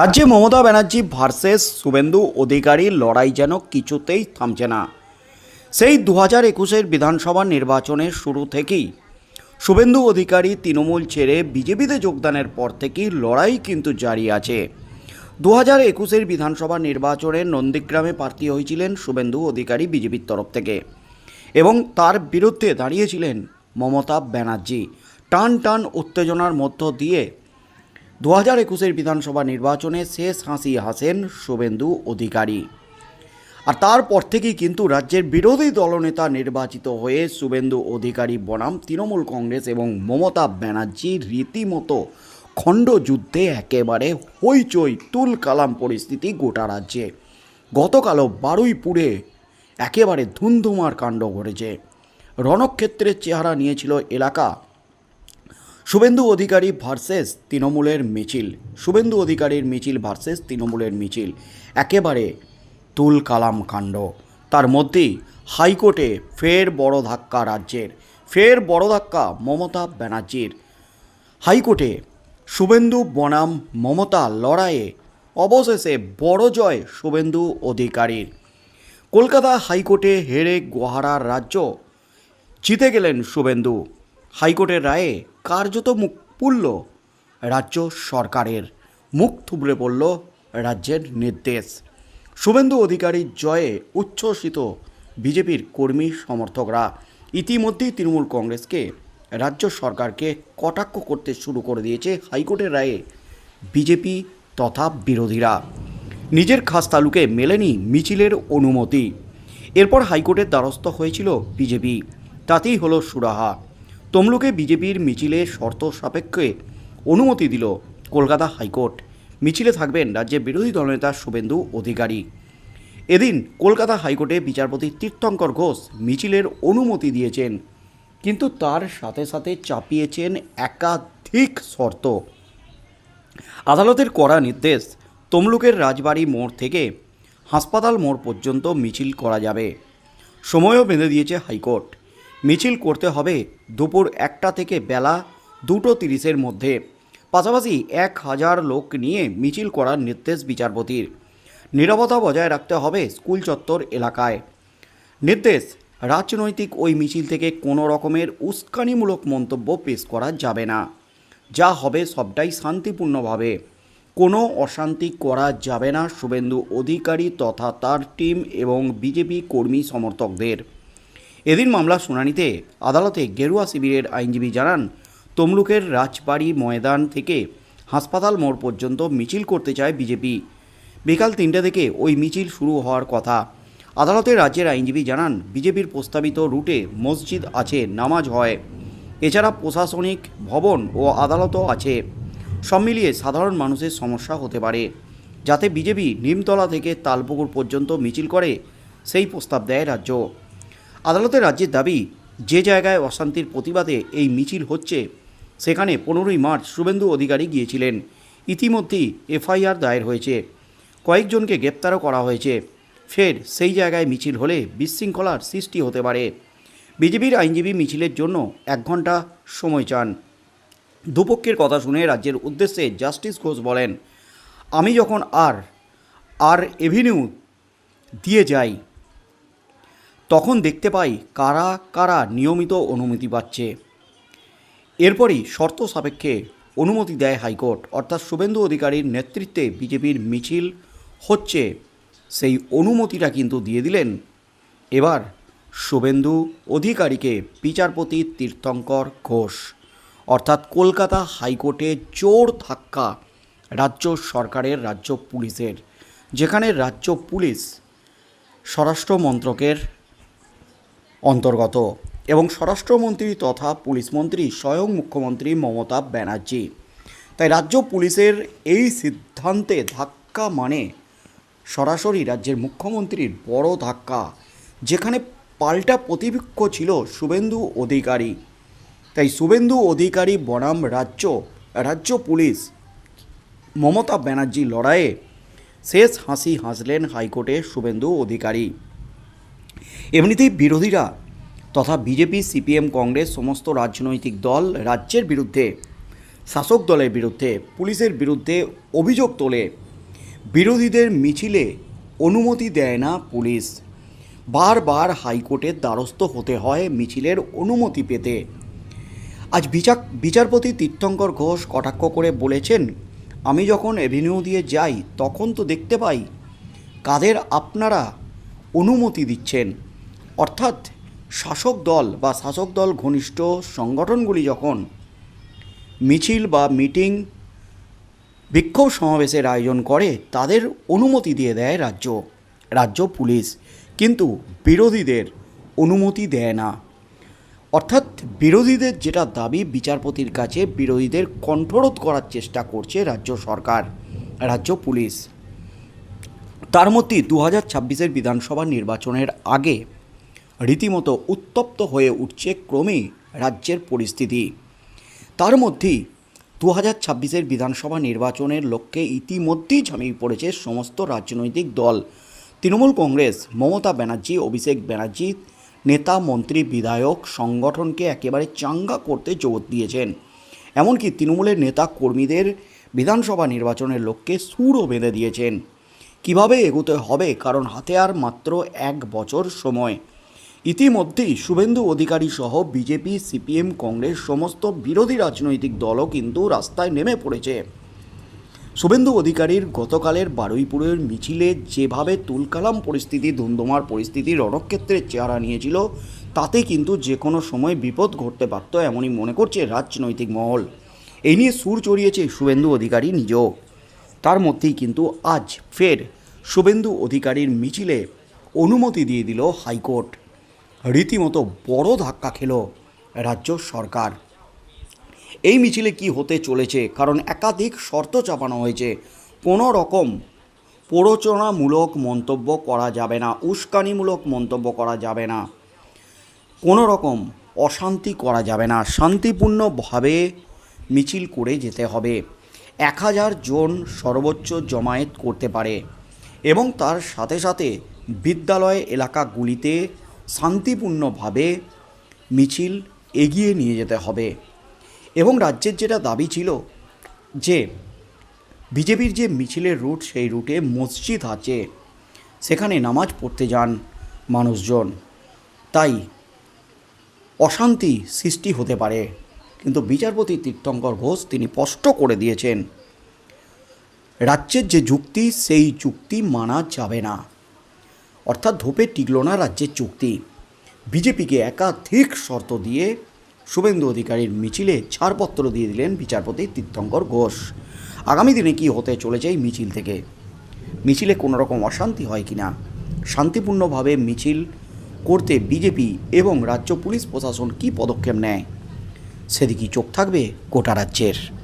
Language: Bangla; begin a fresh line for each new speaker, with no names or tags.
রাজ্যে মমতা ব্যানার্জি ভার্সেস শুভেন্দু অধিকারীর লড়াই যেন কিছুতেই থামছে না। সেই দু হাজার একুশের বিধানসভা নির্বাচনের শুরু থেকেই শুভেন্দু অধিকারী তৃণমূল ছেড়ে বিজেপিতে যোগদানের পর থেকেই লড়াই কিন্তু জারি আছে। দু হাজার একুশের বিধানসভা নির্বাচনে নন্দীগ্রামে প্রার্থী হয়েছিলেন শুভেন্দু অধিকারী বিজেপির তরফ থেকে এবং তার বিরুদ্ধে দাঁড়িয়েছিলেন মমতা ব্যানার্জি। টান টান উত্তেজনার মধ্য দিয়ে দু হাজার একুশের বিধানসভা নির্বাচনে শেষ হাসি হাসেন শুভেন্দু অধিকারী। আর তারপর থেকেই কিন্তু রাজ্যের বিরোধী দলনেতা নির্বাচিত হয়ে শুভেন্দু অধিকারী বনাম তৃণমূল কংগ্রেস এবং মমতা ব্যানার্জি রীতিমতো খণ্ডযুদ্ধে একেবারে হইচই তুল কালাম পরিস্থিতি গোটা রাজ্যে। গতকালও বারুইপুরে একেবারে ধুমধুমার কাণ্ড ঘটেছে। রণক্ষেত্রের চেহারা নিয়েছিল এলাকা শুভেন্দু অধিকারী ভার্সেস তৃণমূলের মিছিল। শুভেন্দু অধিকারীর মিছিল ভার্সেস তৃণমূলের মিছিল। একেবারে তুল কালাম কাণ্ড। তার মধ্যেই হাইকোর্টে ফের বড় ধাক্কা রাজ্যের। ফের বড় ধাক্কা মমতা ব্যানার্জির। হাইকোর্টে শুভেন্দু বনাম মমতা লড়াইয়ে অবশেষে বড় জয় শুভেন্দু অধিকারীর। কলকাতা হাইকোর্টে হেরে গোহারার রাজ্য। জিতে গেলেন শুভেন্দু। হাইকোর্টের রায়ে কার্যত মুখ পুরল রাজ্য সরকারের মুখ থুবড়ে পড়ল রাজ্যের নির্দেশ। শুভেন্দু অধিকারীর জয়ে উচ্ছ্বসিত বিজেপির কর্মী সমর্থকরা ইতিমধ্যেই তৃণমূল কংগ্রেসকে, রাজ্য সরকারকে কটাক্ষ করতে শুরু করে দিয়েছে হাইকোর্টের রায়ে বিজেপি তথা বিরোধীরা। নিজের খাস তালুকে মেলেনি মিছিলের অনুমতি। এরপর হাইকোর্টের দ্বারস্থ হয়েছিল বিজেপি। তাতেই হলো সুরাহা। তমলুকে বিজেপির মিছিলে শর্ত সাপেক্ষে অনুমতি দিল কলকাতা হাইকোর্ট। মিছিলে থাকবেন রাজ্যের বিরোধী দলনেতা শুভেন্দু অধিকারী। এদিন কলকাতা হাইকোর্টে বিচারপতি তীর্থঙ্কর ঘোষ মিছিলের অনুমতি দিয়েছেন, কিন্তু তার সাথে সাথে চাপিয়েছেন একাধিক শর্ত। আদালতের করা নির্দেশ, তমলুকের রাজবাড়ি মোড় থেকে হাসপাতাল মোড় পর্যন্ত মিছিল করা যাবে। সময়ও বেঁধে দিয়েছে হাইকোর্ট। মিছিল করতে হবে দুপুর একটা থেকে বেলা দুটো তিরিশের মধ্যে। পাশাপাশি এক হাজার লোক নিয়ে মিছিল করার নির্দেশ বিচারপতির। নিরাপত্তা বজায় রাখতে হবে স্কুল চত্বর এলাকায়। নির্দেশ, রাজনৈতিক ওই মিছিল থেকে কোনো রকমের উস্কানিমূলক মন্তব্য পেশ করা যাবে না। যা হবে সবটাই শান্তিপূর্ণভাবে। কোনো অশান্তি করা যাবে না শুভেন্দু অধিকারী তথা তার টিম এবং বিজেপি কর্মী সমর্থকদের। এদিন মামলার শুনানিতে আদালতে গেরুয়া শিবিরের আইনজীবী জানান, তমলুকের রাজবাড়ি ময়দান থেকে হাসপাতাল মোড় পর্যন্ত মিছিল করতে চায় বিজেপি। বিকাল তিনটে থেকে ওই মিছিল শুরু হওয়ার কথা। আদালতে রাজ্যের আইনজীবী জানান, বিজেপির প্রস্তাবিত রুটে মসজিদ আছে, নামাজ হয়। এছাড়া প্রশাসনিক ভবন ও আদালতও আছে। সব মিলিয়ে সাধারণ মানুষের সমস্যা হতে পারে। যাতে বিজেপি নিমতলা থেকে তালপুকুর পর্যন্ত মিছিল করে, সেই প্রস্তাব দেয় রাজ্য। আদালতের রাজ্যের দাবি, যে জায়গায় অশান্তির প্রতিবাদে এই মিছিল হচ্ছে, সেখানে পনেরোই মার্চ শুভেন্দু অধিকারী গিয়েছিলেন। ইতিমধ্যেই এফআইআর দায়ের হয়েছে। কয়েকজনকে গ্রেপ্তারও করা হয়েছে। ফের সেই জায়গায় মিছিল হলে বিশৃঙ্খলার সৃষ্টি হতে পারে। বিজেপির আইনজীবী মিছিলের জন্য এক ঘণ্টা সময় চান। দুপক্ষের কথা শুনে রাজ্যের উদ্দেশ্যে জাস্টিস ঘোষ বলেন, আমি যখন আর আর এভিনিউ দিয়ে যাই তখন দেখতে পাই কারা কারা নিয়মিত অনুমতি পাচ্ছে। এরপরই শর্ত সাপেক্ষে অনুমতি দেয় হাইকোর্ট, অর্থাৎ শুভেন্দু অধিকারীর নেতৃত্বে বিজেপির মিছিল হচ্ছে। সেই অনুমতিটা কিন্তু দিয়ে দিলেন। এবার শুভেন্দু অধিকারীকে বিচারপতি তীর্থঙ্কর ঘোষ, অর্থাৎ কলকাতা হাইকোর্টে জোর ধাক্কা রাজ্য সরকারের, রাজ্য পুলিশের, যেখানে রাজ্য পুলিশ স্বরাষ্ট্র মন্ত্রকের অন্তর্গত এবং স্বরাষ্ট্রমন্ত্রী তথা পুলিশ মন্ত্রী স্বয়ং মুখ্যমন্ত্রী মমতা ব্যানার্জি। তাই রাজ্য পুলিশের এই সিদ্ধান্তে ধাক্কা মানে সরাসরি রাজ্যের মুখ্যমন্ত্রীর বড় ধাক্কা, যেখানে পাল্টা প্রতিপক্ষ ছিল শুভেন্দু অধিকারী। তাই শুভেন্দু অধিকারী বনাম রাজ্য রাজ্য পুলিশ মমতা ব্যানার্জি লড়াইয়ে শেষ হাসি হাসলেন হাইকোর্টে শুভেন্দু অধিকারী। এমনিতেই বিরোধীরা তথা বিজেপি, সিপিএম, কংগ্রেস সমস্ত রাজনৈতিক দল রাজ্যের বিরুদ্ধে, শাসক দলের বিরুদ্ধে, পুলিশের বিরুদ্ধে অভিযোগ তোলে। বিরোধীদের মিছিলে অনুমতি দেয় না পুলিশ। বারবার হাইকোর্টের দ্বারস্থ হতে হয় মিছিলের অনুমতি পেতে। আজ বিচার বিচারপতি তীর্থঙ্কর ঘোষ কটাক্ষ করে বলেছেন, আমি যখন এভিনিউ দিয়ে যাই, তখন তো দেখতে পাই কাদের আপনারা অনুমতি দিচ্ছেন। অর্থাৎ শাসক দল বা শাসক দল ঘনিষ্ঠ সংগঠনগুলি যখন মিছিল বা মিটিং, বিক্ষোভ সমাবেশের আয়োজন করে, তাদের অনুমতি দিয়ে দেয় রাজ্য রাজ্য পুলিশ। কিন্তু বিরোধীদের অনুমতি দেয় না। অর্থাৎ বিরোধীদের যেটা দাবি, বিচারপতির কাছে বিরোধীদের কণ্ঠরোধ করার চেষ্টা করছে রাজ্য সরকার, রাজ্য পুলিশ। তার মধ্যেই দু হাজার ছাব্বিশের বিধানসভা নির্বাচনের আগে রীতিমতো উত্তপ্ত হয়ে উঠছে ক্রমেই রাজ্যের পরিস্থিতি। তার মধ্যেই দু হাজার ছাব্বিশের বিধানসভা নির্বাচনের লক্ষ্যে ইতিমধ্যেই ঝামিয়ে পড়েছে সমস্ত রাজনৈতিক দল। তৃণমূল কংগ্রেস, মমতা ব্যানার্জি, অভিষেক ব্যানার্জি, নেতা, মন্ত্রী, বিধায়ক সংগঠনকে একেবারে চাঙ্গা করতে জোর দিয়েছেন। এমনকি তৃণমূলের নেতা কর্মীদের বিধানসভা নির্বাচনের লক্ষ্যে সুরও বেঁধে দিয়েছেন। কীভাবে এগোতে হবে? কারণ হাতে আর মাত্র এক বছর সময়। ইতিমধ্যেই শুভেন্দু অধিকারী সহ বিজেপি, সিপিএম, কংগ্রেস সমস্ত বিরোধী রাজনৈতিক দলও কিন্তু রাস্তায় নেমে পড়েছে। শুভেন্দু অধিকারীর গতকালের বারুইপুরের মিছিলে যেভাবে তুলকালাম পরিস্থিতি ধুন্ধুমার পরিস্থিতি, রণক্ষেত্রের চেহারা নিয়েছিল, তাতে কিন্তু যে কোনো সময় বিপদ ঘটতে পারত এমনই মনে করছে রাজনৈতিক মহল। এই নিয়ে সুর চড়িয়েছে শুভেন্দু অধিকারী নিজেও। তার মধ্যেই কিন্তু আজ ফের শুভেন্দু অধিকারীর মিছিলে অনুমতি দিয়ে দিল হাইকোর্ট। রীতিমতো বড় ধাক্কা খেল রাজ্য সরকার। এই মিছিলে কি হতে চলেছে? কারণ একাধিক শর্ত চাপানো হয়েছে। কোনো রকম প্ররোচনামূলক মন্তব্য করা যাবে না, উস্কানিমূলক মন্তব্য করা যাবে না। কোনো রকম অশান্তি করা যাবে না। শান্তিপূর্ণভাবে মিছিল করে যেতে হবে। এক হাজার জন সর্বোচ্চ জমায়েত করতে পারে এবং তার সাথে সাথে বিদ্যালয় এলাকাগুলিতে শান্তিপূর্ণভাবে মিছিল এগিয়ে নিয়ে যেতে হবে। এবং রাজ্যের যেটা দাবি ছিল যে, বিজেপির যে মিছিলের রুট, সেই রুটে মসজিদ আছে। সেখানে নামাজ পড়তে যান মানুষজন। তাই অশান্তি সৃষ্টি হতে পারে। কিন্তু বিচারপতি তীর্থঙ্কর ঘোষ তিনি স্পষ্ট করে দিয়েছেন, রাজ্যের যে যুক্তি, সেই যুক্তি মানা যাবে না। অর্থাৎ ধোপে টিকল না রাজ্যের চুক্তি। বিজেপিকে একাধিক শর্ত দিয়ে শুভেন্দু অধিকারীর মিছিলে ছাড়পত্র দিয়ে দিলেন বিচারপতি তীর্থঙ্কর ঘোষ। আগামী দিনে কি হতে চলেছে এই মিছিল থেকে? মিছিলে কোনো রকম অশান্তি হয় কি না শান্তিপূর্ণভাবে মিছিল করতে বিজেপি এবং রাজ্য পুলিশ প্রশাসন কী পদক্ষেপ নেয়? সেদিকেই চোখ থাকবে গোটা রাজ্যের।